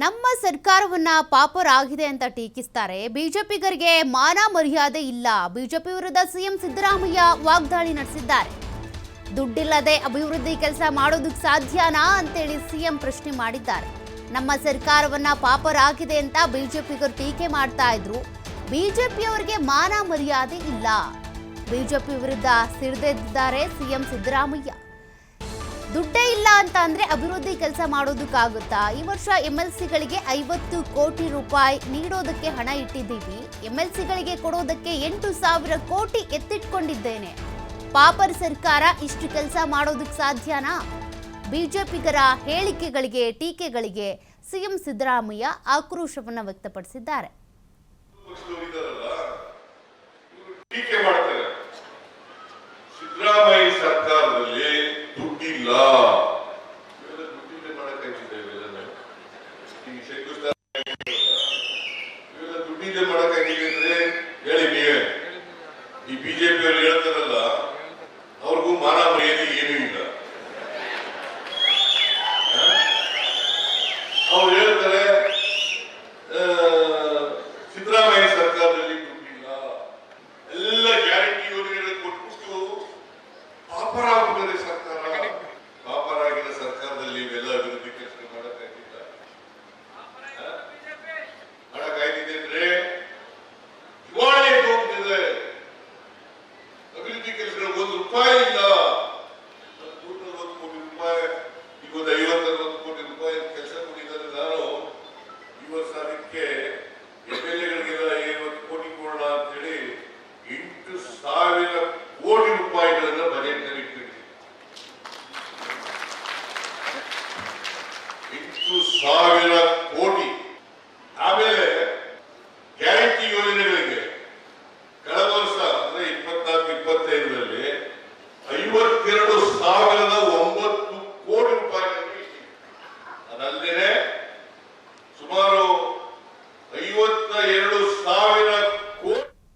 ನಮ್ಮ ಸರ್ಕಾರವನ್ನ ಪಾಪರಾಗಿದೆ ಅಂತ ಟೀಕಿಸ್ತಾರೆ. ಬಿಜೆಪಿಗರಿಗೆ ಮಾನ ಮರ್ಯಾದೆ ಇಲ್ಲ. ಬಿಜೆಪಿ ವಿರುದ್ಧ ಸಿಎಂ ಸಿದ್ದರಾಮಯ್ಯ ವಾಗ್ದಾಳಿ ನಡೆಸಿದ್ದಾರೆ. ದುಡ್ಡಿಲ್ಲದೆ ಅಭಿವೃದ್ಧಿ ಕೆಲಸ ಮಾಡೋದಕ್ಕೆ ಸಾಧ್ಯನಾ ಅಂತೇಳಿ ಸಿಎಂ ಪ್ರಶ್ನೆ ಮಾಡಿದ್ದಾರೆ. ನಮ್ಮ ಸರ್ಕಾರವನ್ನ ಪಾಪರಾಗಿದೆ ಅಂತ ಬಿಜೆಪಿಗರು ಟೀಕೆ ಮಾಡ್ತಾ ಇದ್ರು. ಬಿಜೆಪಿಯವರಿಗೆ ಮಾನ ಮರ್ಯಾದೆ ಇಲ್ಲ. ಬಿಜೆಪಿ ವಿರುದ್ಧ ಸಿಡಿದೆದ್ದಿದ್ದಾರೆ ಸಿಎಂ ಸಿದ್ದರಾಮಯ್ಯ. ದುಡ್ಡೇ ಇಲ್ಲ ಅಂತ ಅಂದ್ರೆ ಅಭಿವೃದ್ಧಿ ಕೆಲಸ ಮಾಡೋದಕ್ಕಾಗುತ್ತಾ? ಈ ವರ್ಷ ಎಂ ಎಲ್ ಸಿಗಳಿಗೆ ಐವತ್ತು ಕೋಟಿ ರೂಪಾಯಿ ನೀಡೋದಕ್ಕೆ ಹಣ ಇಟ್ಟಿದ್ದೀವಿ. ಎಂ ಎಲ್ ಸಿಗಳಿಗೆ ಕೊಡೋದಕ್ಕೆ ಎಂಟು ಸಾವಿರ ಕೋಟಿ ಎತ್ತಿಟ್ಕೊಂಡಿದ್ದೇನೆ. ಪಾಪರ್ ಸರ್ಕಾರ ಇಷ್ಟು ಕೆಲಸ ಮಾಡೋದಕ್ಕೆ ಸಾಧ್ಯನಾ? ಬಿಜೆಪಿಗರ ಹೇಳಿಕೆಗಳಿಗೆ, ಟೀಕೆಗಳಿಗೆ ಸಿಎಂ ಸಿದ್ದರಾಮಯ್ಯ ಆಕ್ರೋಶವನ್ನ ವ್ಯಕ್ತಪಡಿಸಿದ್ದಾರೆ. ಸಿದ್ದರಾಮಯ್ಯ ಸರ್ಕಾರದಲ್ಲಿ ಚಿಂತೆ ಮಾಡಕ್ಕಾಗಿಲ್ಲ ಅಂದ್ರೆ ಹೇಳಿ ನೀವೇ ಈ ಬಿಜೆಪಿ ಅವ್ರು ಹೇಳ್ತಾರಲ್ಲ, ಅವ್ರಿಗೂ ಮಾನ ಏನು ಏನೂ ಇಲ್ಲ. ಅವ್ರು ಹೇಳ್ತಾರೆ ಸಿದ್ದರಾಮಯ್ಯ ಸರ್ಕಾರದಲ್ಲಿ ಕೊಟ್ಟಿಲ್ಲ. ಎಲ್ಲ ಗ್ಯಾರಂಟಿ ಯೋಜನೆಗಳನ್ನು ಕೊಟ್ಟು ಅಪರಾಧ ಇಷ್ಟು ಸಾವಿರ ಕೋಟಿ. ಆಮೇಲೆ ಗ್ಯಾರಂಟಿ ಯೋಜನೆ